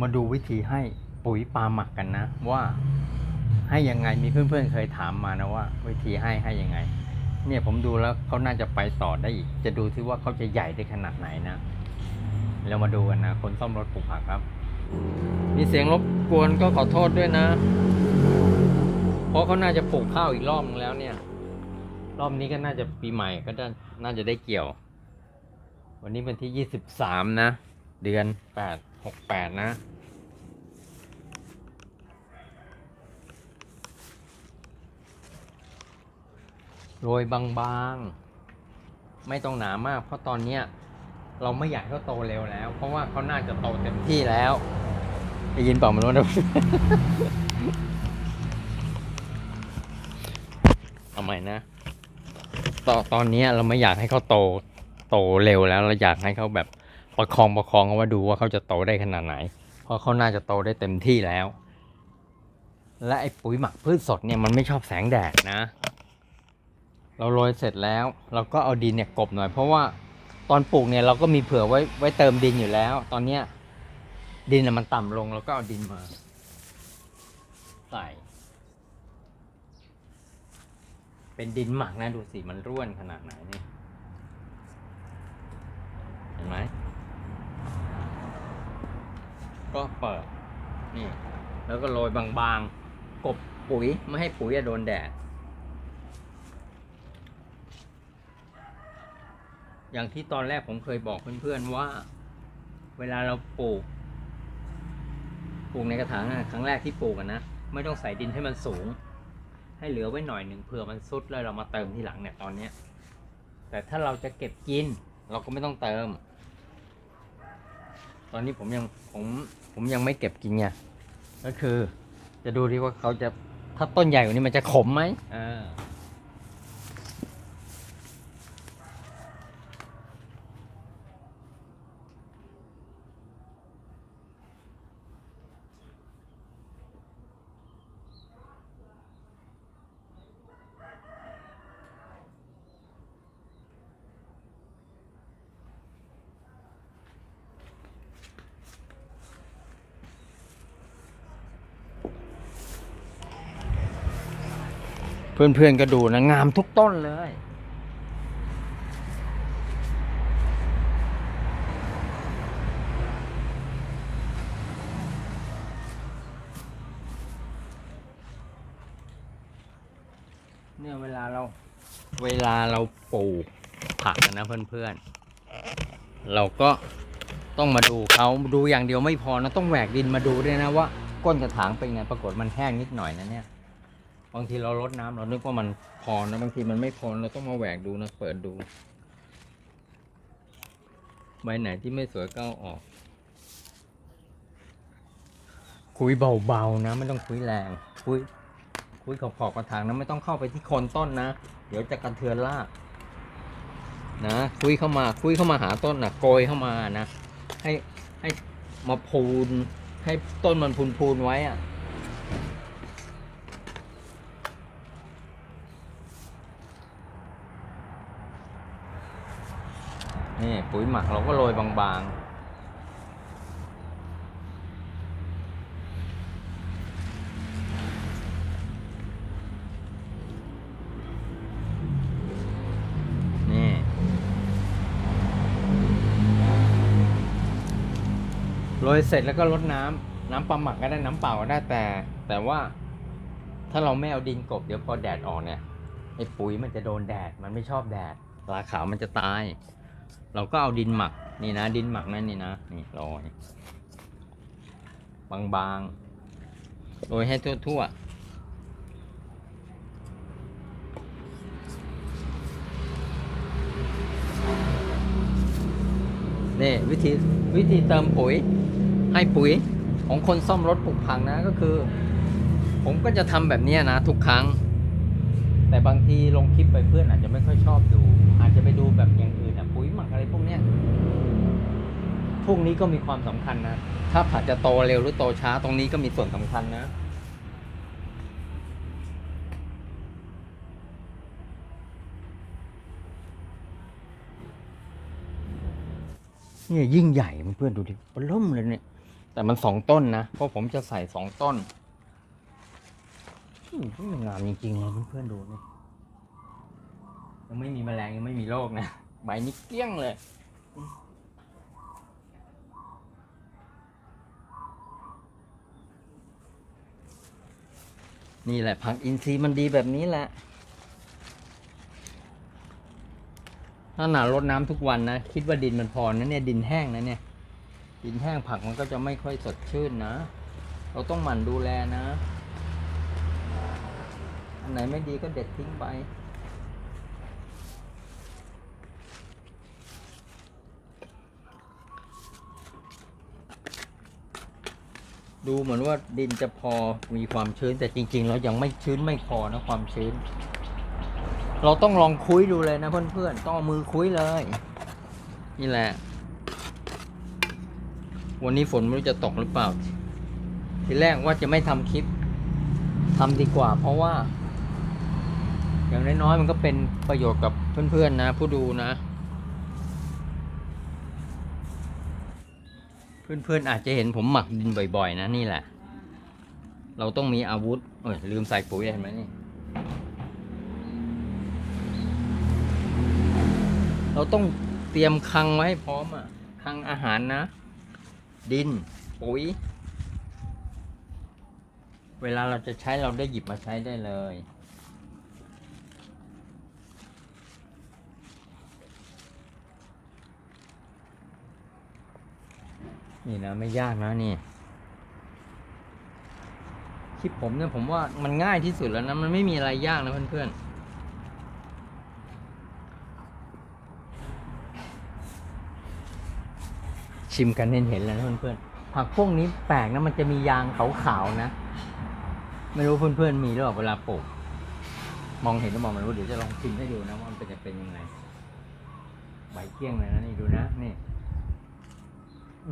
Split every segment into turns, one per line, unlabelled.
มาดูวิธีให้ปุ๋ยปลาหมักกันนะ ว่าให้ยังไงมีเพื่อนๆเคยถามมานะว่า วิธีให้ให้ยังไง เนี่ยผมดูแล้วเขาน่าจะไปต่อได้อีก จะดูที่ว่าเขาจะใหญ่ได้ขนาดไหนนะเรามาดูกันนะ คนซ่อมรถปลูกผักครับ มีเสียงรบกวนก็ขอโทษด้วยนะ เพราะเขาน่าจะปลูกข้าวอีกรอบนึงแล้วเนี่ย รอบนี้ก็น่าจะปีใหม่ก็ได้น่าจะได้เกี่ยว วันนี้เป็นที่ยี่สิบสามนะ เดือนแปด หกแปดนะ โรยบางๆ ไม่ต้องหนามาก เพราะตอนเนี้ยเราไม่อยากให้เขาโตเร็วแล้ว เพราะว่าเขาน่าจะโตเต็มที่แล้วได้ยินเปล่าไม่รู้นะเอาใหม่นะตอนตอนนี้เราไม่อยากให้เขาโตโตเร็วแล้วเราอยากให้เขาแบบ ประคองประคองเอาไว้ดูว่าเขาจะโตได้ขนาดไหน เพราะเขาน่าจะโตได้เต็มที่แล้ว และไอ้ปุ๋ยหมักพืชสดเนี่ยมันไม่ชอบแสงแดดนะ เราโรยเสร็จแล้ว เราก็เอาดินเนี่ยกบหน่อย เพราะว่าตอนปลูกเนี่ยเราก็มีเผื่อไว้ไว้เติมดินอยู่แล้ว ตอนเนี้ยดินน่ะมันต่ำลงเราก็เอาดินมาใส่เป็นดินหมักนะดูสิมันร่วนขนาดไหนนี่เห็นไหม ก็เปิดนี่ แล้วก็โรยบางๆ กบปุ๋ยไม่ให้ปุ๋ยอะโดนแดด อย่างที่ตอนแรกผมเคยบอกเพื่อนๆว่า เวลาเราปลูก ปลูกในกระถางอะครั้งแรกที่ปลูกนะ ไม่ต้องใส่ดินให้มันสูง ให้เหลือไว้หน่อยหนึ่งเผื่อมันซุดแล้วเรามาเติมทีหลังเนี่ยตอนเนี้ยแต่ถ้าเราจะเก็บกิน เราก็ไม่ต้องเติม ตอนนี้ผมยังผมผมยังไม่เก็บกินไงก็คือ จะดูดีว่าเขาจะถ้าต้นใหญ่กว่านี้มันจะขมไหมอ่า เพื่อนๆก็ดูนะ งามทุกต้นเลย เนี่ยเวลาเรา เวลาเราปลูกผักนะเพื่อนๆ เราก็ต้องมาดูเขาดูอย่างเดียวไม่พอนะ ต้องแหวกดินมาดูด้วยนะว่า ก้นกระถางเป็นไงปรากฏมันแห้งนิดหน่อยนะเนี่ยางทีเราลดน้ำเรานึกว่ามันพอนะบางทีมันไม่พอเราต้องมาแหวกดูนะเปิดดูใบไหนที่ไม่สวยก็ออก คุยเบาๆนะ ไม่ต้องคุยแรง คุย คุยขอบๆกระถางนะไม่ต้องเข้าไปที่โคนต้นนะ เดี๋ยวจะกระเทือนรากนะคุยเข้ามาคุยเข้ามาหาต้นนะโกยเข้ามานะ ให้ให้มาพูนให้ต้นมันพูนพูนๆไว้อะ นี่ปุ๋ยหมักเราก็โรยบางๆ นี่ โรยเสร็จแล้วก็รดน้ำน้ำปลาหมักก็ได้น้ำเปล่าก็ได้แต่ แต่ว่าถ้าเราไม่เอาดินกบเดี๋ยวพอแดดออกเนี่ยไอ้ปุ๋ยมันจะโดนแดดมันไม่ชอบแดดปลาขาวมันจะตาย เราก็เอาดินหมักนี่นะ ดินหมักนั่นนี่นะนี่โรยบางๆโรยให้ทั่วๆนี่วิธีวิธีเติมปุ๋ยให้ปุ๋ยของคนซ่อมรถปลูกพังนะก็คือ ผมก็จะทำแบบนี้นะ ทุกครั้ง แต่บางทีลงคลิปไปเพื่อนอาจจะไม่ค่อยชอบดู อาจจะไปดูแบบอย่าง พวกนี้ก็มีความสำคัญนะ ถ้าผักจะโตเร็วหรือโตช้าตรงนี้ก็มีส่วนสำคัญนะ เนี่ยยิ่งใหญ่เพื่อนดูดิเริ่มเลยเนี่ย แต่มันสองต้นนะ เพราะผมจะใส่สองต้นอืมงามจริงๆเลยเพื่อนๆดูนี่ยังไม่มีแมลงยังไม่มีโรคนะใบนี้เกลี้ยงเลย นี่แหละผักอินทรีย์มันดีแบบนี้แหละถ้าหนารดน้ำทุกวันนะ คิดว่าดินมันพอนะเนี่ยดินแห้งนะเนี่ย ดินแห้งผักมันก็จะไม่ค่อยสดชื่นนะ เราต้องหมั่นดูแลนะ อันไหนไม่ดีก็เด็ดทิ้งไป ดูเหมือนว่าดินจะพอมีความชื้นแต่จริง ๆ แล้วยังไม่ชื้นไม่พอนะความชื้น เราต้องลองคุยดูเลยนะเพื่อนๆต้องเอามือคุยเลย นี่แหละ วันนี้ฝนไม่รู้จะตกหรือเปล่า ทีแรกว่าจะไม่ทำคลิปทำดีกว่า เพราะว่า อย่างน้อยๆมันก็เป็นประโยชน์กับเพื่อนๆนะ ผู้ดูนะ เพื่อนๆอาจจะเห็นผมหมักดินบ่อยๆ นะนี่แหละ เราต้องมีอาวุธเอ้ยลืมใส่ปุ๋ยเห็นไหมนี่เราต้องเตรียมคังไว้ให้พร้อมอะคังอาหารนะ ดินปุ๋ย เวลาเราจะใช้เราได้หยิบมาใช้ได้เลย นี่นะไม่ยากนะนี่คลิปผมเนี่ยผมว่ามันง่ายที่สุดแล้วนะ มันไม่มีอะไรยากนะเพื่อนๆชิมกันเห็นเห็นแล้วนะเพื่อนๆผักพวกนี้แปลกนะมันจะมียางขาวๆนะ ไม่รู้เพื่อนๆมีหรือเปล่าเวลาปลูกมองเห็นหรือมองไม่รู้เดี๋ยวจะลองชิมให้ดูนะว่ามันจะเป็นยังไงใบเกี้ยงเลยนะนี่ดูนะนี่ ก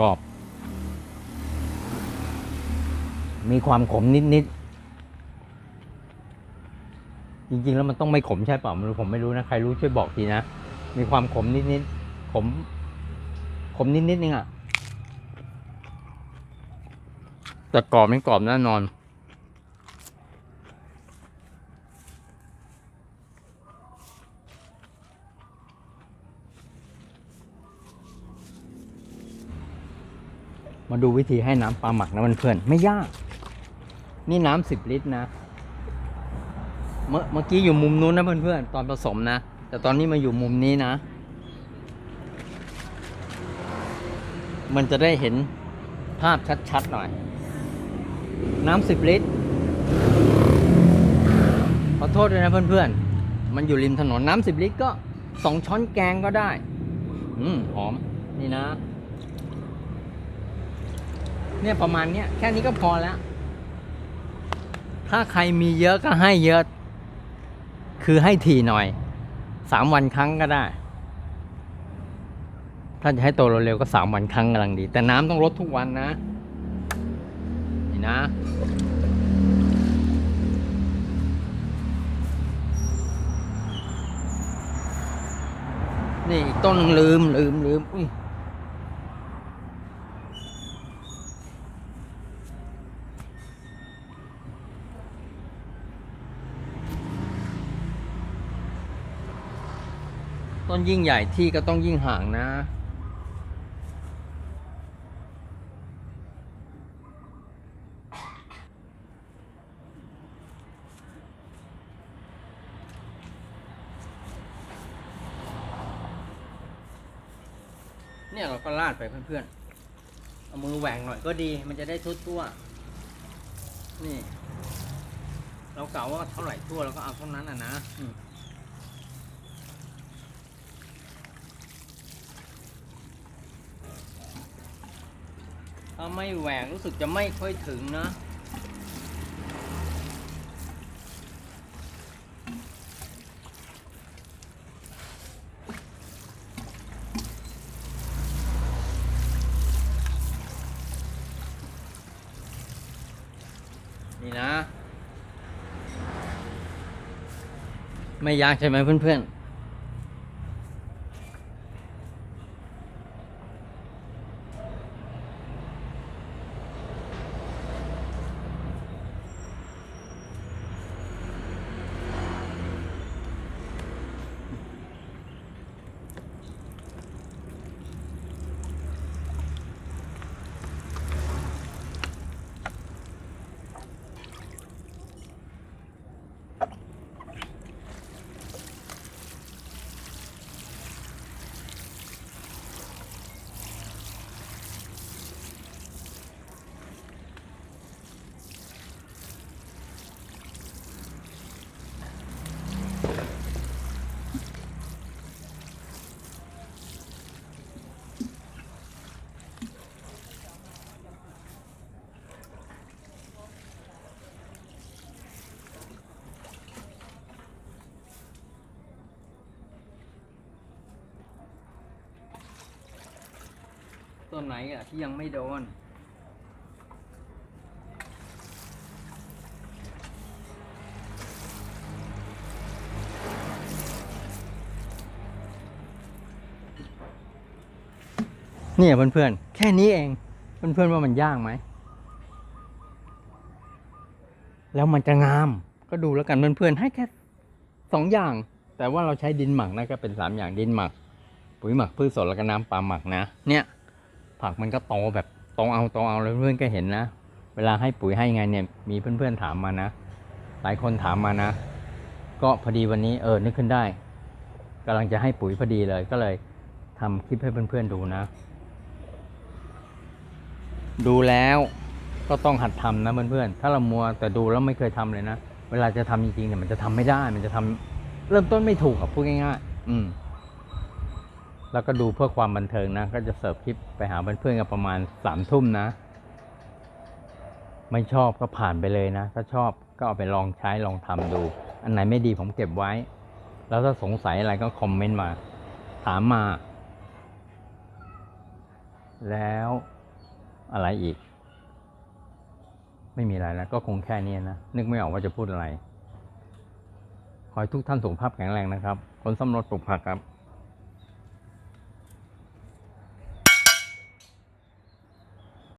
รอบ มีความขมนิดๆ จริงๆ แล้วมันต้องไม่ขมใช่เปล่าไม่รู้ผมไม่รู้นะ ใครรู้ช่วยบอกทีนะ มีความขมนิดๆ ขม ขมนิดๆนึงอะ แต่กรอบไม่กรอบแน่นอน มาดูวิธีให้น้ำปลาหมักนะเพื่อนๆไม่ยาก นี่น้ำสิบลิตรนะ เมื่อเมื่อกี้อยู่มุมนู้นนะเพื่อนๆตอนผสมนะ แต่ตอนนี้มาอยู่มุมนี้นะ มันจะได้เห็นภาพชัดๆหน่อย น้ำสิบลิตรขอโทษด้วยนะเพื่อนๆ มันอยู่ริมถนนน้ำสิบลิตรก็สองช้อนแกงก็ได้ อืมหอม นี่นะ เนี่ยประมาณเนี้ยแค่นี้ก็พอแล้ว ถ้าใครมีเยอะก็ให้เยอะ คือให้ถี่หน่อยสามวันครั้งก็ได้ ถ้าจะให้โตเร็วๆก็สามวันครั้งกำลังดี แต่น้ำต้องลดทุกวันนะ นี่นะนี่อีกต้นนึงลืมลืมลืมอุ้ย นยิ่งใหญ่ที่ก็ต้องยิ่งห่างนะ เนี่ยเราก็ลาดไปเพื่อนๆ เอามือแหว่งหน่อยก็ดี มันจะได้ทั่วทั่วนี่ เรากล่าวว่าเท่าไหร่ทั่วเราก็เอาเท่านั้นอะนะ ถ้าไม่แหวกรู้สึกจะไม่ค่อยถึงนะนี่นะ ไม่ยากใช่ไหมเพื่อนๆ ต้นไหนอะที่ยังไม่โดน เนี่ยเพื่อนๆ แค่นี้เอง เพื่อนๆว่ามันยากไหม แล้วมันจะงาม ก็ดูแล้วกันเพื่อนๆ ให้แค่สองอย่าง แต่ว่าเราใช้ดินหมักนะก็เป็นสามอย่างดินหมัก ปุ๋ยหมักพืชสดแล้วก็น้ำปลาหมักนะ เนี่ย ผักมันก็โตแบบโตเอาโตเอาแล้วเพื่อนก็เห็นนะ เวลาให้ปุ๋ยให้ไงเนี่ย มีเพื่อนๆถามมานะ หลายคนถามมานะ ก็พอดีวันนี้เออนึกขึ้นได้กำลังจะให้ปุ๋ยพอดีเลยก็เลยทำคลิปให้เพื่อนๆดูนะ ดูแล้วก็ต้องหัดทำนะเพื่อนๆถ้าเรามัวแต่ดูแล้วไม่เคยทำเลยนะ เวลาจะทำจริงๆเนี่ยมันจะทำไม่ได้ มันจะทำเริ่มต้นไม่ถูกอะพูดง่ายๆอืม แล้วก็ดูเพื่อความบันเทิงนะ ก็จะเสิร์ฟคลิปไปหาเพื่อนๆกันประมาณสามทุ่มนะ ไม่ชอบก็ผ่านไปเลยนะ ถ้าชอบก็เอาไปลองใช้ลองทำดู อันไหนไม่ดีผมเก็บไว้ แล้วถ้าสงสัยอะไรก็คอมเมนต์มา ถามมา แล้วอะไรอีก ไม่มีอะไรแล้วก็คงแค่นี้นะ นึกไม่ออกว่าจะพูดอะไร ขอให้ทุกท่านสุขภาพแข็งแรงนะครับ คนสำรวจปลูกผักครับ